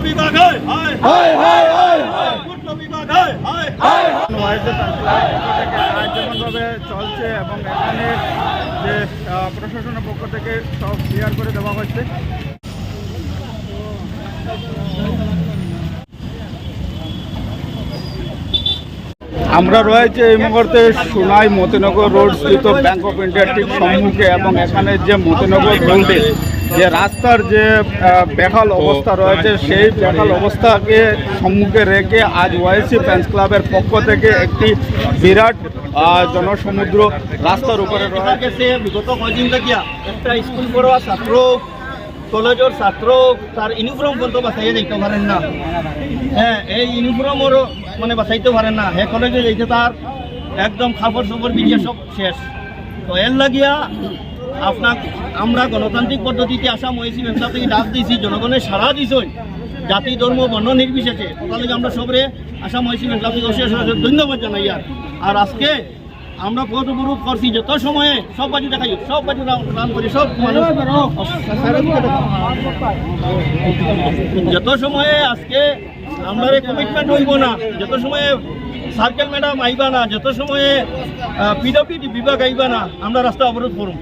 বিভাগ হয়। হয় হায় হায় হায় হায় হয়। হয়। হায় যেমনভাবে চলছে এবং এখানে যে প্রশাসনের পক্ষ থেকে সব ক্লিয়ার করে দেওয়া হচ্ছে আমরা রয়েছে এই মুহূর্তে সোনাই মতিনগর রোড স্থিত ব্যাংক অফ ইন্ডিয়ার ঠিক সম্মুখে এবং এখানে যে মতিনগর রোডে যে রাস্তার যে বেহাল অবস্থা রয়েছে সেই বেহাল অবস্থাকে সম্মুখে রেখে আজ ওয়াইসি ফ্যান্স ক্লাবের পক্ষ থেকে একটি বিরাট জনসমুদ্র রাস্তার উপরে রয়েছে। গেছে বিগত কয়দিন লাগিয়া একটা স্কুল পড়ুয়া ছাত্র কলেজের ছাত্র তার ইউনিফর্ম পর্যন্ত বাঁচাইয়ে দিতে পারেন না। হ্যাঁ এই ইউনিফর্মও মানে বাঁচাইতে পারেন না। হে কলেজে যাইতে তার একদম খাবার সবর বিজে সব শেষ। তো এর লাগিয়া আপনার আমরা গণতান্ত্রিক পদ্ধতিতে আসাম ওয়েসি ব্যবসা থেকে ডাক দিয়েছি জনগণের সারা দিছই। জাতি, ধর্ম, বর্ণ নির্বিশেষে। তাহলে আমরা সবরে আসাম ওয়েসি ব্যবসা থেকে ধন্যবাদ জানাই আর। আর আজকে আমরা গ্রুপ করছি, যত সময়ে সব বাজু দেখাই সব বাজু রান করি, সব যত সময়ে আজকে আমরা কমিটমেন্ট হইব না, যত সময়ে সার্কেল ম্যাডাম আইবা না, যত সময়ে পিডব্লিউডি বিভাগ আইবা না, আমরা রাস্তা অবরোধ করুন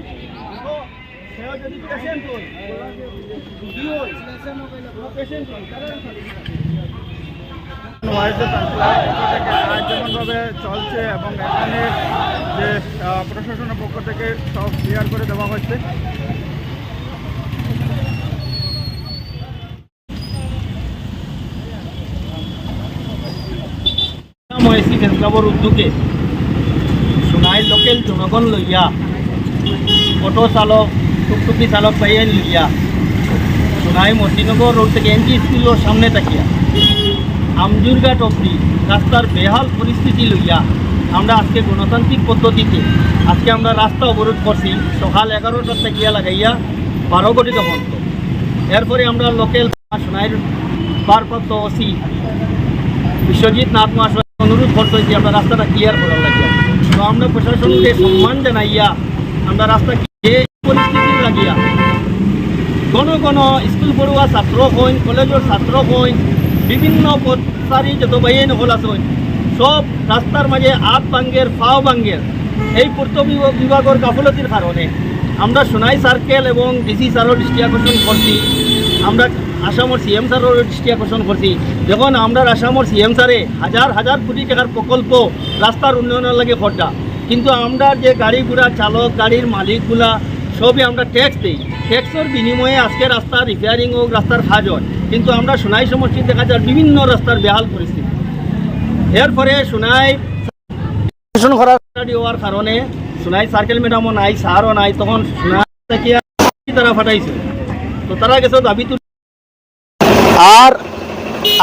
যেমনভাবে চলছে এবং এখানে যে প্রশাসনের পক্ষ থেকে সব ক্লিয়ার করে দেওয়া হচ্ছে মহেশী ফেসক্লাবর উদ্যোগে সোনাই লোকেল জনগণ লইয়া অটো চালক টুকটুকি চালক পাইয়ান লইয়া সোনাই মতিনগর রোড থেকে এনজি স্কুলের সামনে তাকিয়া আমজুরঘাট অব্দি রাস্তার বেহাল পরিস্থিতি লইয়া আমরা আজকে গণতান্ত্রিক পদ্ধতিতে আজকে আমরা রাস্তা অবরোধ করছি। সকাল এগারোটার থেকে লাগাইয়া বারো কোটি পর্যন্ত এরপরে আমরা লোকেল সোনাইয়ের ভারপ্রাপ্ত ওসি বিশ্বজিৎ নাথ মহাশয় অনুরোধ করতে যে আমরা রাস্তাটা ক্লিয়ার করার লাগে তো আমরা প্রশাসনকে সম্মান জানাইয়া আমরা রাস্তা লাগিয়া কোন কোন স্কুল পড়ুয়া ছাত্র হইন কলেজের ছাত্র হইন, বিভিন্ন পথচারী যত বাইন হল আছে সব রাস্তার মাঝে আত বাঙ্গের ফাও বাঙ্গের এই পূর্ত বিভাগ- বিভাগের গাফলতির কারণে আমরা সোনাই সার্কেল এবং ডিসি স্যারও দৃষ্টি আকর্ষণ করছি আমরা আসামের সিএম স্যারও দৃষ্টি আকর্ষণ করছি যখন আমরা আসামের সিএম স্যারে হাজার হাজার কোটি টাকার প্রকল্প রাস্তার উন্নয়নের লাগে খরচা কিন্তু আমরা যে গাড়ি চালক গাড়ির মালিকগুলা সবই আমরা ট্যাক্স দিই। ট্যাক্সের বিনিময়ে আজকে রাস্তা রিপেয়ারিং হোক রাস্তার কাজ হয় কিন্তু আমরা সোনাই সমষ্টি দেখা যায় বিভিন্ন রাস্তার বেহাল পরিস্থিতি। এরপরে সোনাই হওয়ার কারণে সোনাই সার্কেল ম্যাডামও নাই স্যারও নাই তখন সোনাই তারা ফাটাইছে? তো তারা গেছে দাবি তুল। আর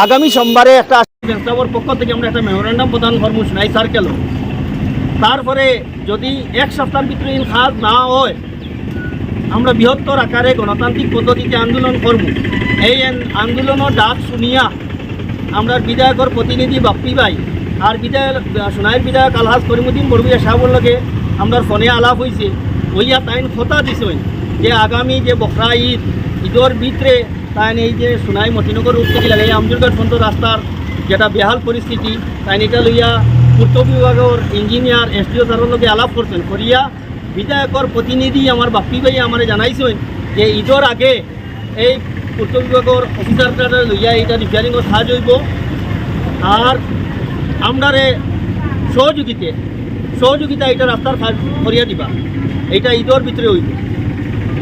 আগামী সোমবারে একটা ব্যবসার পক্ষ থেকে আমরা একটা মেমোরেন্ডাম প্রদান করব সোনাই সার্কেলও তারপরে যদি এক সপ্তাহের ভিতরে ইন কাজ না হয় আমরা বৃহত্তর আকারে গণতান্ত্রিক পদ্ধতিতে আন্দোলন করব। এই আন- আন্দোলনের ডাক শুনিয়া আমরা বিধায়কর প্রতিনিধি বাপ্পি ভাই আর বিধায়ক সোনাইয়ের বিধায়ক আলহাজ করিমুদ্দিন বড়বুয়া সাহেবের লগে আমরা ফোনে আলাপ হয়েছে ওইয়া তাইন ফতা দিছে যে আগামী যে বকরা ঈদ ঈদর ভিতরে তাইন এই যে সোনাই মতিনগর রোড থেকে লাগে আমজুরঘাট পর্যন্ত রাস্তার যেটা বেহাল পরিস্থিতি তাইন এটা লইয়া পূর্ত বিভাগের ইঞ্জিনিয়ার এসডিও স্যারের লগে আলাপ করছেন করিয়া বিধায়কর প্রতিনিধি আমার বাপ্পি ভাই আমার জানাইছেন যে ঈদর আগে এই পূর্ত বিভাগের অফিসারটা লইয়া এটা রিপেয়ারিংয়ের সাহায্য হইব। আর আমরারে সহযোগিতে সহযোগিতা এটা রাস্তার করিয়া দিবা। এইটা ঈদর ভিতরে হইব।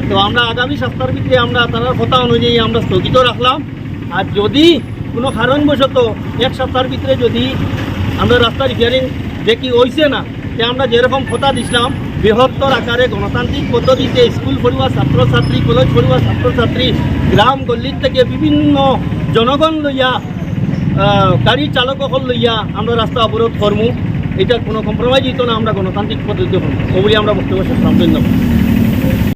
তো আমরা আগামী সপ্তাহের ভিতরে আমরা তার কথা অনুযায়ী আমরা স্থগিত রাখলাম। আর যদি কোনো কারণবশত এক সপ্তাহের ভিতরে যদি আমরা রাস্তা রিপেয়ারিং দেখি হইছে না, তে আমরা যেরকম কথা দিছিলাম বৃহত্তর আকারে গণতান্ত্রিক পদ্ধতিতে স্কুল পড়ুয়া ছাত্রছাত্রী, কলেজ পড়ুয়া ছাত্রছাত্রী, গ্রাম গল্লির থেকে বিভিন্ন জনগণ লইয়া গাড়ি চালকসকল লইয়া আমরা রাস্তা অবরোধ করমু। এটা কোনো কম্প্রোমাইজ হইতো না, আমরা গণতান্ত্রিক পদ্ধতি করব ওগুলি আমরা বক্তব্য শেষ